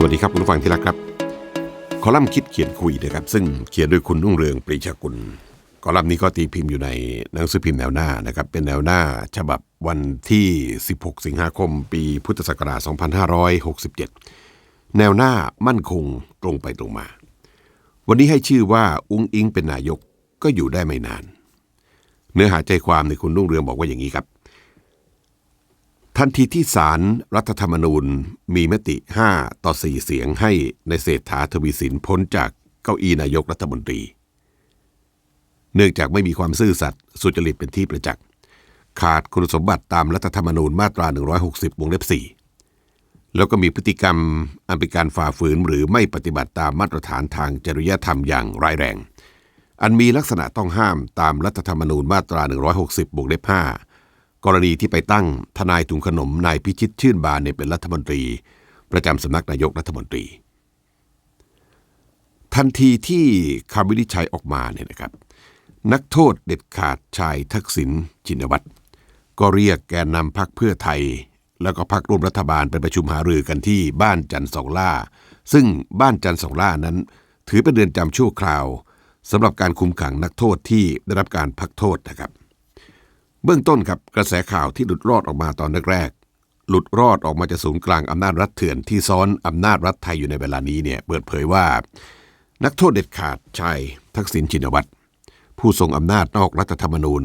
สวัสดีครับคุณผู้ฟังที่รักครับ คอลัมน์คิดเขียนคุยนะครับ ซึ่งเขียนโดยคุณรุ่งเรืองปรีชากุลคอลัมน์นี้ก็ตีพิมพ์อยู่ในหนังสือพิมพ์แนวหน้านะครับ เป็นแนวหน้าฉบับวันที่ 16 สิงหาคม ปีพุทธศักราช 2567 แนวหน้ามั่นคงตรงไปตรงมา วันนี้ให้ชื่อว่าอุ้งอิงเป็นนายกก็อยู่ได้ไม่นาน เนื้อหาใจความในคุณรุ่งเรืองบอกว่าอย่างนี้ครับ ทันทีที่ศารรัฐธรรมนูญมีมติ 5 ต่อ 4 เสียงให้ในเศรษฐาทวีสินพ้นจากเก้าอี้นายกรัฐมนตรี เนื่องจากไม่มีความซื่อสัตย์สุจริตเป็นที่ประจักษ์ ขาดคุณสมบัติตามรัฐธรรมนูญมาตรา 160 วงเล็บ 4 แล้วก็มีพฤติกรรมอันเป็นการฝ่าฝืนหรือไม่ปฏิบัติตามมาตรฐานทางจริยธรรมอย่างร้ายแรง อันมีลักษณะต้องห้ามตามรัฐธรรมนูญมาตรา 160 วงเล็บ 5 กรณีที่ไปตั้งทนายถุงขนมนายพิชิตชื่นบานเนี่ยเป็นรัฐมนตรี ประจำสำนักนายกรัฐมนตรี ทันทีที่คำวินิจฉัยออกมาเนี่ยนะครับ นักโทษเด็ดขาดชายทักษิณชินวัตรก็เรียกแกนนำพักเพื่อไทย แล้วก็พักร่วมรัฐบาลไปประชุมหารือกันที่บ้านจันทร์สองล่า ซึ่งบ้านจันทร์สองล่านั้น ถือเป็นเรือนจำชั่วคราวสำหรับการคุมขังนักโทษที่ได้รับการพักโทษนะครับ เบื้องต้นครับกระแสข่าวที่หลุดรอดออกมาตอนแรกๆหลุดรอดออกมาจากศูนย์กลางอำนาจรัฐเถื่อนที่ซ้อนอำนาจรัฐไทยอยู่ในเวลานี้เนี่ยเปิดเผยว่า นักโทษเด็ดขาดชายทักษิณชินวัตรผู้ทรงอำนาจนอกรัฐธรรมนูญ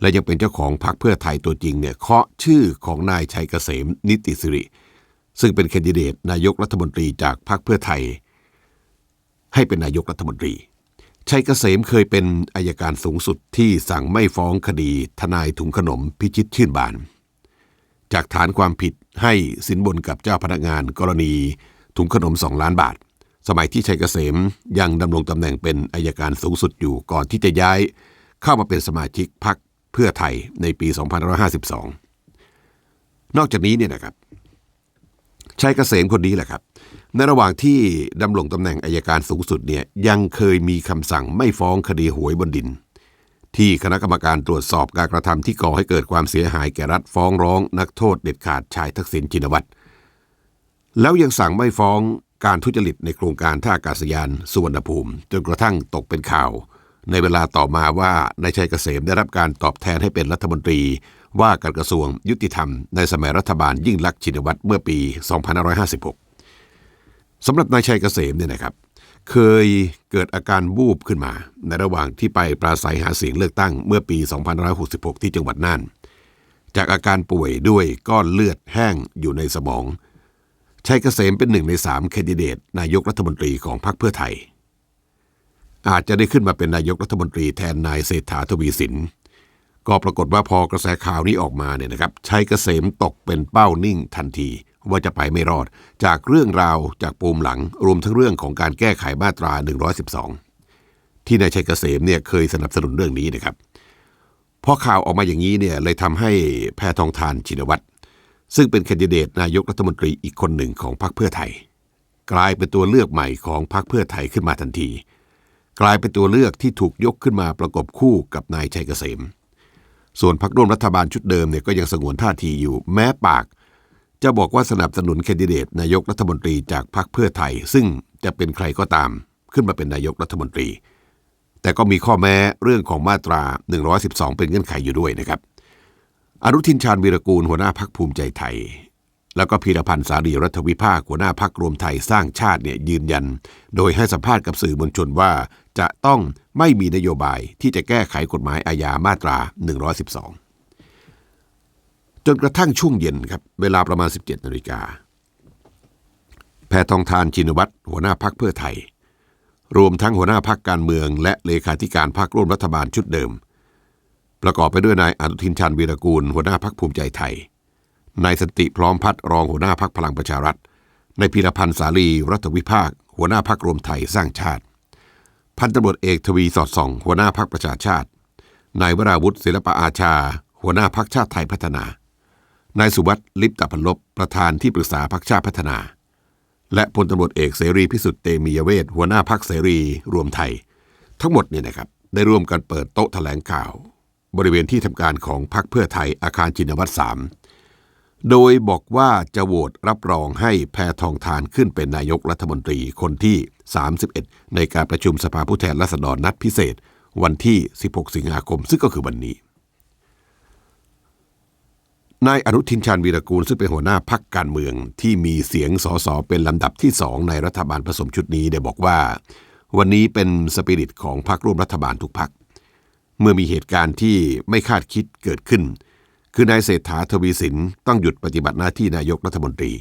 และยังเป็นเจ้าของพรรคเพื่อไทยตัวจริงเนี่ยเคาะชื่อของนายชัยเกษมนิติสิริ ซึ่งเป็นแคนดิเดตนายกรัฐมนตรีจากพรรคเพื่อไทย ให้เป็นนายกรัฐมนตรี ชัยเกษมเคยเป็นอายการสูงสุดที่สั่งไม่ฟ้องคดีทนายถุงขนมพิชิตชื่นบาน จากฐานความผิดให้สินบนกับเจ้าพนักงานกรณีถุงขนม2ล้านบาท สมัยที่ชัยเกษมยังดำรงตำแหน่งเป็นอายการสูงสุดอยู่ก่อนที่จะย้าย เข้ามาเป็นสมาชิกพรรคเพื่อไทยในปี 2552 นอกจากนี้เนี่ยนะครับชัยเกษมคนนี้แหละครับ ในระหว่างที่ดำรงตำแหน่งอายการสูงสุดเนี่ยยังเคยมีคำสั่งไม่ฟ้องคดีหวยบนดิน ที่คณะกรรมการตรวจสอบการกระทำที่ก่อให้เกิดความเสียหายแก่รัฐฟ้องร้อง นักโทษเด็ดขาดชายทักษิณชินวัตรแล้วยังสั่งไม่ฟ้องการทุจริตในโครงการท่าอากาศยานสุวรรณภูมิ จนกระทั่งตกเป็นข่าว ในเวลาต่อมาว่านายชัยเกษมได้รับการตอบแทนให้เป็นรัฐมนตรี ว่าการกระทรวงยุติธรรม ในสมัยรัฐบาลยิ่งลักษณ์ชินวัตรเมื่อปี 2556 สำหรับนายชัยเกษมเนี่ยนะครับ เคยเกิดอาการบูบขึ้นมา ในระหว่างที่ไปปราศัยหาเสียงเลือกตั้งเมื่อปี 2566 ที่จังหวัดน่าน จากอาการป่วยด้วยก้อนเลือดแห้งอยู่ในสมอง ชัยเกษมเป็นหนึ่งในสามแคนดิเดต นายกรัฐมนตรีของพรรคเพื่อไทย อาจจะได้ขึ้นมาเป็นนายกรัฐมนตรีแทนนายเศรษฐาทวีสินก็ปรากฏว่าพอกระแสข่าวนี้ออกมาเนี่ยนะครับชัยเกษมตกเป็นเป้านิ่งทันที ว่าจะไปไม่รอด จากเรื่องราวจากปูมหลังรวมทั้งเรื่องของการแก้ไขมาตรา 112 ที่นายชัยเกษมเนี่ยเคยสนับสนุนเรื่องนี้นะครับพอข่าวออกมาอย่างนี้เนี่ยเลยทำให้แพทองทานชินวัตรซึ่งเป็นแคนดิเดตนายกรัฐมนตรีอีกคนหนึ่งของพรรคเพื่อไทย กลายเป็นตัวเลือกใหม่ของพรรคเพื่อไทยขึ้นมาทันที กลายเป็นตัวเลือกที่ถูกยกขึ้นมาประกบคู่กับนายชัยเกษม ส่วนพรรคร่วมรัฐบาลชุดเดิมเนี่ยก็ยังสงวนท่าทีอยู่แม้ปาก จะบอกว่าสนับสนุนแคนดิเดตนายกรัฐมนตรีจากพรรคเพื่อไทย ซึ่งจะเป็นใครก็ตามขึ้นมาเป็นนายกรัฐมนตรี แต่ก็มีข้อแม้เรื่องของมาตรา 112 เป็นเงื่อนไขอยู่ด้วยนะครับ อนุทินชาญวีรกูลหัวหน้าพักภูมิใจไทย แล้วก็พีรพันธ์สารีรัฐวิภาคหัวหน้าพักรวมไทยสร้างชาติเนี่ยยืนยัน โดยให้สัมภาษณ์กับสื่อมวลชนว่าจะต้องไม่มีนโยบายที่จะแก้ไขกฎหมายอาญามาตรา 112 จนกระทั่งช่วงเย็นครับ เวลาประมาณ 17นาฬิกาแพทองทานชินวัตรหัวหน้าพักเพื่อไทย รวมทั้งหัวหน้าพักการเมือง และเลขาธิการพักร่วมรัฐบาลชุดเดิม ประกอบไปด้วยนายอนุทินชาญวีรกูล หัวหน้าพักภูมิใจไทยนายสันติพร้อมพัฒน์รองหัวหน้าพักพลังประชารัฐนายพีรพันธ์สาลีรัฐวิภาค หัวหน้าพักรวมไทยสร้างชาติ พันตำรวจเอกทวีสอดส่อง หัวหน้าพักประชาชาตินายวราวุฒิศิลปอาชา หัวหน้าพักชาติไทยพัฒนา นายสุวัสดิ์ลิปตพันลบประธานที่ปรึกษาพักชาติพัฒนา และพลตำรวจเอกเสรีพิสุทธิ์เตมียเวทหัวหน้าพักเสรีรวมไทย ทั้งหมดเนี่ยนะครับได้ร่วมกันเปิดโต๊ะแถลงข่าว บริเวณที่ทำการของพักเพื่อไทยอาคารจินวัตรสามโดยบอกว่าจะโหวตรับรองให้แพทองทานขึ้นเป็นนายกรัฐมนตรีคนที่ 31 ในการประชุมสภาผู้แทนราษฎรนัดพิเศษ วันที่ 16 สิงหาคม ซึ่งก็คือวันนี้ นายอนุทินชาญวีรกูลซึ่งเป็นหัวหน้าพักการเมือง ที่มีเสียงสสเป็นลำดับที่สองในรัฐบาลผสมชุดนี้ได้บอกว่า วันนี้เป็นสปิริตของพรรคร่วมรัฐบาลทุกพรรคเมื่อมีเหตุการณ์ที่ไม่คาดคิดเกิดขึ้น คือนายเศรษฐาทวีสินต้องหยุดปฏิบัติหน้าที่นายกรัฐมนตรี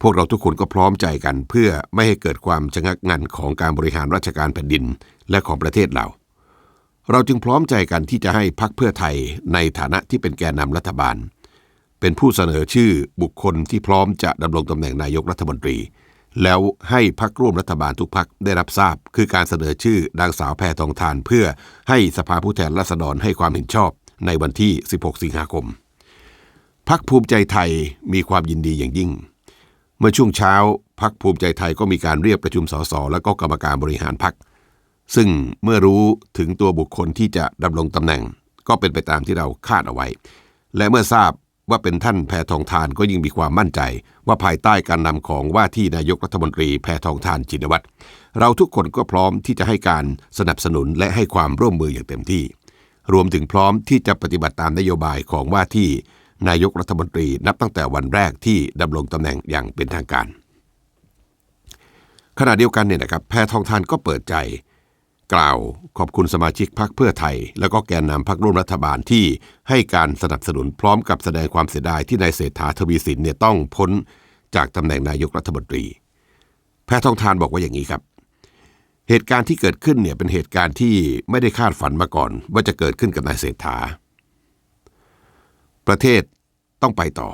พวกเราทุกคนก็พร้อมใจกันเพื่อไม่ให้เกิดความชะงักงันของการบริหารราชการแผ่นดินและของประเทศเรา เราจึงพร้อมใจกันที่จะให้พักเพื่อไทยในฐานะที่เป็นแกนนำรัฐบาล เป็นผู้เสนอชื่อบุคคลที่พร้อมจะดำรงตำแหน่งนายกรัฐมนตรี แล้วให้พักร่วมรัฐบาลทุกพักได้รับทราบ คือการเสนอชื่อนางสาวแพทองทาน เพื่อให้สภาผู้แทนราษฎรให้ความเห็นชอบในวันที่ 16 สิงหาคมพักภูมิใจไทยมีความยินดีอย่างยิ่ง เมื่อช่วงเช้าพักภูมิใจไทยก็มีการเรียกประชุมสสและก็กรรมการบริหารพัก ซึ่งเมื่อรู้ถึงตัวบุคคลที่จะดำรงตำแหน่ง ก็เป็นไปตามที่เราคาดเอาไว้ และเมื่อทราบว่าเป็นท่านแพทองทานก็ยิ่งมีความมั่นใจ ว่าภายใต้การนำของว่าที่นายกรัฐมนตรีแพทองทานชินวัตรเราทุกคนก็พร้อมที่จะให้การสนับสนุนและให้ความร่วมมืออย่างเต็มที่ รวมถึงพร้อมที่จะปฏิบัติตามนโยบายของว่าที่นายกรัฐมนตรีนับตั้งแต่วันแรกที่ดำรงตำแหน่งอย่างเป็นทางการ ขณะเดียวกันเนี่ยนะครับแพทองทานก็เปิดใจ กล่าวขอบคุณสมาชิกพรรคเพื่อไทย แล้วก็แกนนำพรรคร่วมรัฐบาลที่ให้การสนับสนุนพร้อมกับแสดงความเสียดายที่นายเศรษฐาทวีสินเนี่ยต้องพ้นจากตำแหน่งนายกรัฐมนตรี แพทองทานบอกว่าอย่างนี้ครับ เหตุการณ์ที่เกิดขึ้นเนี่ยเป็นเหตุการณ์ที่ไม่ได้คาดฝันมาก่อน ว่าจะเกิดขึ้นกับนายเศรษฐา ประเทศต้องไปต่อ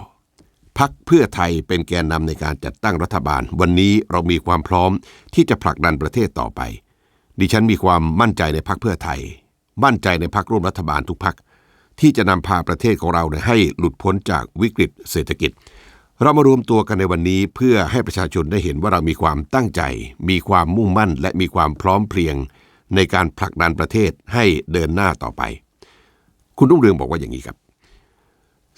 พักเพื่อไทยเป็นแกนนำในการจัดตั้งรัฐบาล วันนี้เรามีความพร้อมที่จะผลักดันประเทศต่อไป ดิฉันมีความมั่นใจในพักเพื่อไทย มั่นใจในพักร่วมรัฐบาลทุกพักที่จะนำพาประเทศของเราให้หลุดพ้นจากวิกฤตเศรษฐกิจ เรามารวมตัวกันในวันนี้เพื่อให้ประชาชนได้เห็นว่าเรามีความตั้งใจ มีความมุ่งมั่น และมีความพร้อมเพรียง ในการผลักดันประเทศให้เดินหน้าต่อไป คุณรุ่งเรืองบอกว่าอย่างนี้ครับ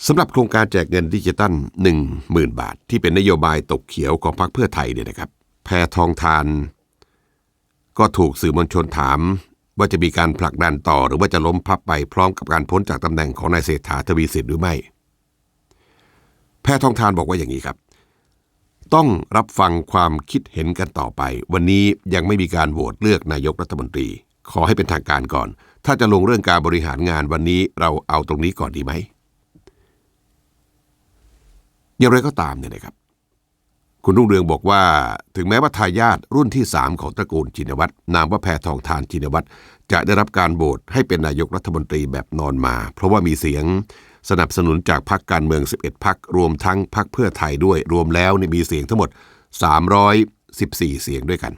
สำหรับโครงการแจกเงินดิจิตัล1 0,000 บาท ที่เป็นนโยบายตกเขียวของพรรคเพื่อไทยเนี่ยนะครับ แพทองทาน ก็ถูกสื่อมวลชนถาม ว่าจะมีการผลักดันต่อหรือว่าจะล้มพับไปพร้อมกับการพ้นจากตำแหน่งของนายเศรษฐาทวีสินหรือไม่ แพทองทานบอกว่าอย่างนี้ครับ ต้องรับฟังความคิดเห็นกันต่อไป วันนี้ยังไม่มีการโหวตเลือกนายกรัฐมนตรี ขอให้เป็นทางการก่อน ถ้าจะลงเรื่องการบริหารงานวันนี้เราเอาตรงนี้ก่อนดีไหมอย่างไรก็ตามเนี่ยนะครับ คุณรุ่งเรืองบอกว่า ถึงแม้ว่าทายาทรุ่นที่ 3 ของตระกูลจินวัตรนามว่าแพทองทานจินวัตรจะได้รับการโหวตให้เป็นนายกรัฐมนตรีแบบนอนมา เพราะว่ามีเสียงสนับสนุนจากพรรคการเมือง 11 พรรครวมทั้งพรรคเพื่อไทยด้วย รวมแล้วเนี่ยมีเสียงทั้งหมด 314 เสียงด้วยกัน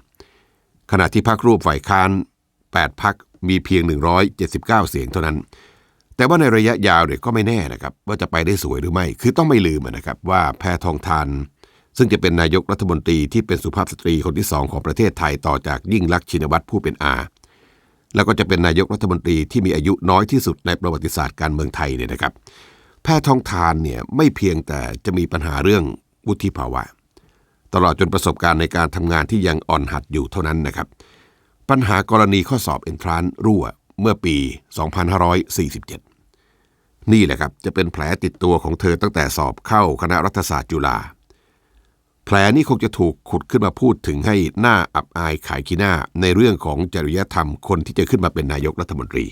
ขณะที่พรรคร่วมฝ่ายค้าน 8 พรรคมีเพียง 179 เสียงเท่านั้น แต่ว่าในระยะยาวเนี่ยก็ไม่แน่นะครับ ว่าจะไปได้สวยหรือไม่ คือต้องไม่ลืมนะครับว่าแพทองทาน ซึ่งจะเป็นนายกรัฐมนตรีที่เป็นสุภาพสตรีคนที่สองของประเทศไทยต่อจากยิ่งลักษณ์ชินวัตรผู้เป็นอา แล้วก็จะเป็นนายกรัฐมนตรีที่มีอายุน้อยที่สุดในประวัติศาสตร์การเมืองไทยเนี่ยนะครับ แพทองทานเนี่ยไม่เพียงแต่จะมีปัญหาเรื่องวุฒิภาวะ ตลอดจนประสบการณ์ในการทำงานที่ยังอ่อนหัดอยู่เท่านั้นนะครับ ปัญหากรณีข้อสอบเอนทรานรั่วเมื่อปี 2547 นี่แหละครับจะเป็นแผลติดตัวของเธอตั้งแต่สอบเข้าคณะรัฐศาสตร์จุฬา แผลนี้คงจะถูกขุดขึ้นมาพูดถึงให้หน้าอับอายขายขี้หน้าในเรื่องของจริยธรรมคนที่จะขึ้นมาเป็นนายกรัฐมนตรี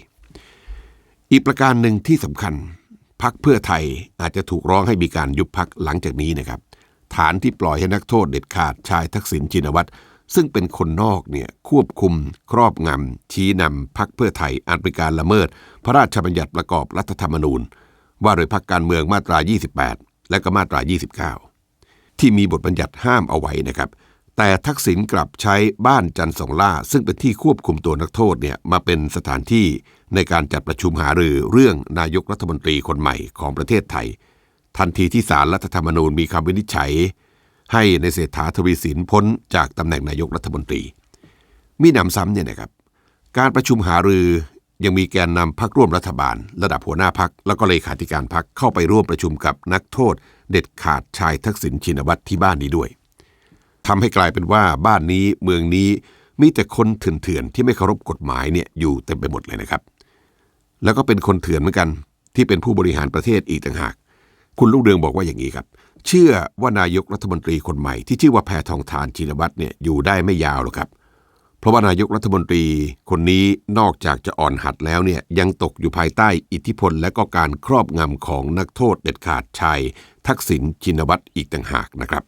อีกประการหนึ่งที่สำคัญพักเพื่อไทยอาจจะถูกร้องให้มีการยุบพักหลังจากนี้นะครับ ฐานที่ปล่อยให้นักโทษเด็ดขาดชายทักษิณชินวัตรซึ่งเป็นคนนอกเนี่ยควบคุม ครอบงำชี้นำพักเพื่อไทยอาจเป็นการละเมิด พระราชบัญญัติประกอบรัฐธรรมนูญ ว่าโดยพักการเมืองมาตรา 28 และก็มาตรา 29 ที่มีบทบัญญัติห้ามเอาไว้นะครับ แต่ทักษิณกลับใช้บ้านจันสองล่า ซึ่งเป็นที่ควบคุมตัวนักโทษเนี่ยมาเป็นสถานที่ในการจัดประชุมหารือเรื่องนายกรัฐมนตรีคนใหม่ของประเทศไทย ทันทีที่ศาลรัฐธรรมนูญมีคำวินิจฉัย ให้ในเศรษฐาทวีสินพ้นจากตำแหน่งนายกรัฐมนตรี มีนำซ้ำเนี่ยนะครับ การประชุมหารือยังมีแกนนำพักร่วมรัฐบาล ระดับหัวหน้าพักแล้วก็เลขาธิการพักเข้าไปร่วมประชุมกับนักโทษ เด็ดขาดชายทักษิณชินวัตรที่บ้านนี้ด้วยทำให้กลายเป็นว่าบ้านนี้เมืองนี้มีแต่คนเถื่อนๆที่ไม่เคารพกฎหมายเนี่ยอยู่เต็มไปหมดเลยนะครับ แล้วก็เป็นคนเถื่อนเหมือนกัน ที่เป็นผู้บริหารประเทศอีกต่างหาก คุณลูกเรืองบอกว่าอย่างนี้ครับ เชื่อว่านายกรัฐมนตรีคนใหม่ที่ชื่อว่าแพทองทานชินวัตรเนี่ยอยู่ได้ไม่ยาวหรอกครับ เพราะว่านายกรัฐมนตรีคนนี้นอกจากจะอ่อนหัดแล้วเนี่ยยังตกอยู่ภายใต้อิทธิพลและก็การครอบงำของนักโทษเด็ดขาดชายทักษิณชินวัตรอีกต่างหากนะครับ